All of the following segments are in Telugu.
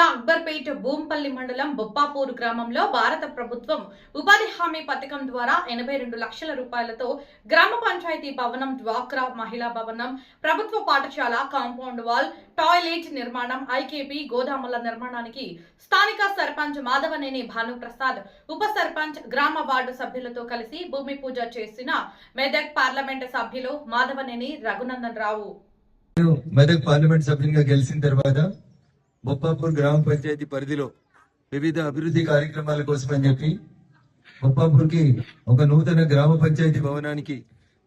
జిల్లా అక్బర్పేట్ భూంపల్లి మండలం బొప్పాపూర్ గ్రామంలో భారత ప్రభుత్వం ఉపాధి హామీ పథకం ద్వారా ఎనభై రెండు లక్షల రూపాయలతో గ్రామ పంచాయతీ భవనం డ్వాక్రా మహిళా భవనం ప్రభుత్వ పాఠశాల కాంపౌండ్ వాల్ టాయిలెట్ నిర్మాణం ఐకేపీ గోదాముల నిర్మాణానికి స్థానిక సర్పంచ్ మాధవనేని భానుప్రసాద్ ఉప సర్పంచ్ గ్రామ వార్డు సభ్యులతో కలిసి భూమి పూజ చేసిన మెదక్ పార్లమెంట్ సభ్యులు మాధవనేని రఘునందన్ రావు. మెదక్ పార్లమెంట్ సభ్యునిగా గెలిచిన తర్వాత బొప్పాపూర్ గ్రామ పంచాయతీ పరిధిలో వివిధ అభివృద్ధి కార్యక్రమాల కోసం అని చెప్పి బొప్పాపూర్కి ఒక నూతన గ్రామ పంచాయతీ భవనానికి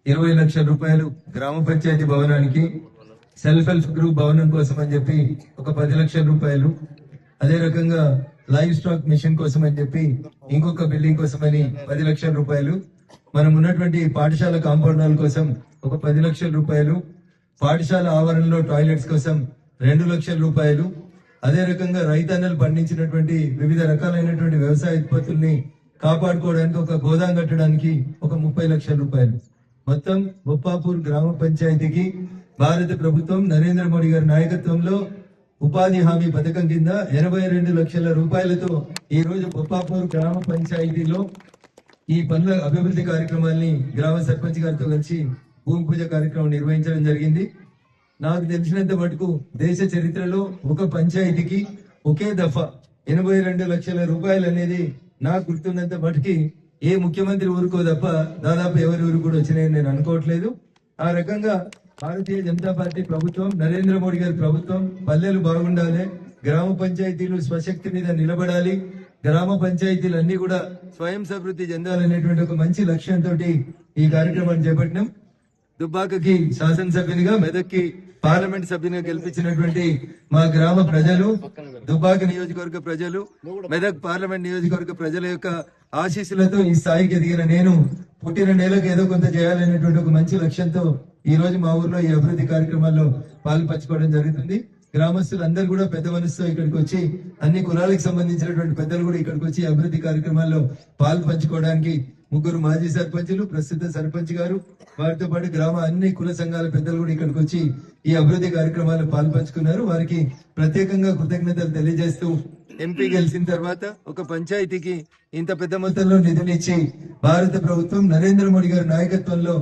ఇరవై లక్షల రూపాయలు గ్రామ పంచాయతీ భవనానికి సెల్ఫ్ హెల్ప్ గ్రూప్ భవనం కోసం అని చెప్పి ఒక పది లక్షల రూపాయలు అదే రకంగా లైవ్ స్టాక్ మిషన్ కోసం అని చెప్పి ఇంకొక బిల్డింగ్ కోసమని పది లక్షల రూపాయలు మనం ఉన్నటువంటి పాఠశాల కాంపౌండాల కోసం ఒక పది లక్షల రూపాయలు పాఠశాల ఆవరణలో టాయిలెట్స్ కోసం రెండు లక్షల రూపాయలు అదే రకంగా రైతన్నలు పండించినటువంటి వివిధ రకాలైనటువంటి వ్యవసాయ ఉత్పత్తుల్ని కాపాడుకోవడానికి ఒక గోదాం కట్టడానికి ఒక ముప్పై లక్షల రూపాయలు. మొత్తం బొప్పాపూర్ గ్రామ పంచాయతీకి భారత ప్రభుత్వం నరేంద్ర మోడీ గారి నాయకత్వంలో ఉపాధి హామీ పథకం కింద ఎనభై రెండు లక్షల రూపాయలతో ఈ రోజు బొప్పాపూర్ గ్రామ పంచాయతీలో ఈ పనుల అభివృద్ధి కార్యక్రమాల్ని గ్రామ సర్పంచ్ గారితో కలిసి భూమి పూజ కార్యక్రమం నిర్వహించడం జరిగింది. నాకు తెలిసినంత మటుకు దేశ చరిత్రలో ఒక పంచాయతీకి ఒకే దఫా ఎనభై రెండు లక్షల రూపాయలు అనేది నాకు గుర్తున్నంత మటుకి ఏ ముఖ్యమంత్రి ఊరుకో తప్ప దాదాపు ఎవరి ఊరు కూడా వచ్చినాయని నేను అనుకోవట్లేదు. ఆ రకంగా భారతీయ జనతా పార్టీ ప్రభుత్వం నరేంద్ర మోడీ గారి ప్రభుత్వం పల్లెలు బాగుండాలి గ్రామ పంచాయతీలు స్వశక్తి మీద నిలబడాలి గ్రామ పంచాయతీలు అన్ని కూడా స్వయం సమృద్ధి చెందాలనేటువంటి ఒక మంచి లక్ష్యంతో ఈ కార్యక్రమాన్ని చేపట్టినాం. దుబ్బాకకి శాసనసభ్యునిగా మెదక్కి పార్లమెంట్ సభ్యునిగా గెలిపించినటువంటి మా గ్రామ ప్రజలు దుబ్బాక నియోజకవర్గ ప్రజలు మెదక్ పార్లమెంట్ నియోజకవర్గ ప్రజల యొక్క ఆశీస్సులతో ఈ స్థాయికి ఎదిగిన నేను పుట్టిన నేలకు ఏదో కొంత చేయాలనేటువంటి ఒక మంచి లక్ష్యంతో ఈ రోజు మా ఊర్లో ఈ అభివృద్ధి కార్యక్రమాల్లో పాలుపంచుకోవడం జరుగుతుంది. గ్రామస్తులు అందరూ కూడా పెద్ద మనసుతో ఇక్కడికి వచ్చి అన్ని కులాలకు సంబంధించినటువంటి పెద్దలు కూడా ఇక్కడికి వచ్చి అభివృద్ధి కార్యక్రమాల్లో పాలు పంచుకోవడానికి ముగ్గురు మాజీ సర్పంచులు ప్రస్తుత సర్పంచ్ గారు వారితో పాటు గ్రామ అన్ని కుల సంఘాల పెద్దలు కూడా ఇక్కడికి వచ్చి ఈ అభివృద్ధి కార్యక్రమాల్లో పాలు పంచుకున్నారు వారికి ప్రత్యేకంగా కృతజ్ఞతలు తెలియజేస్తూ ఎంపీ గెలిచిన తర్వాత ఒక పంచాయతీకి ఇంత పెద్ద మొత్తంలో నిధులిచ్చి భారత ప్రభుత్వం నరేంద్ర మోడీ గారి నాయకత్వంలో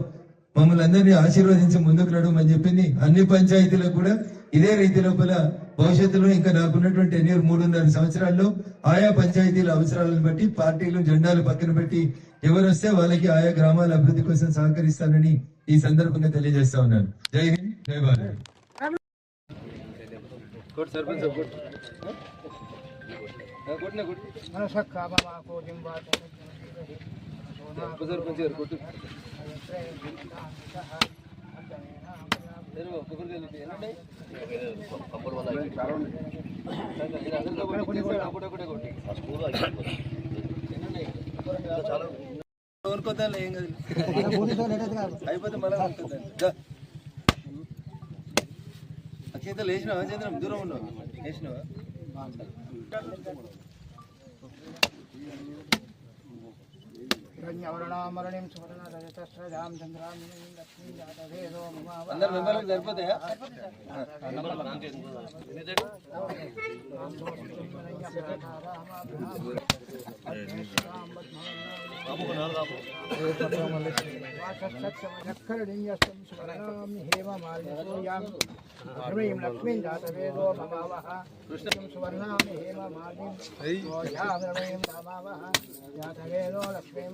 మమ్మల్ని అందరినీ ఆశీర్వదించి ముందుకు నడవమని చెప్పింది. అన్ని పంచాయతీలకు కూడా ఇదే రీతి లోపల భవిష్యత్తులో ఇంకా నాకున్నటువంటి ఎన్నియర్ మూడున్నర సంవత్సరాల్లో ఆయా పంచాయతీల అవసరాలను బట్టి పార్టీలు జెండాలు పక్కన పెట్టి ఎవరు వస్తే వాళ్ళకి ఆయా గ్రామాల అభివృద్ధి కోసం సహకరిస్తానని ఈ సందర్భంగా తెలియజేస్తా ఉన్నాను. జై హింద్ జై భారత్. సర్పంచ్ మనసక్క ఏం కాదు అయిపోతే మళ్ళీ అక్షంత లేచినావా చంద్రం దూరం ఉన్నావు లేచినావా హిరణ్యవర్ణామరణిం సువర్ణ రజతస్రజాం చంద్రాం లక్ష్మీ జాతవేదో మమావ అందరు మెంబర్లకు సరిపోతాయా. ధర్మీం లక్ష్మీం జాతవేదో మమావహ కృష్ణం. సువర్ణాం హేమమాలిం రామావహ. జాతవేదో లక్ష్మీం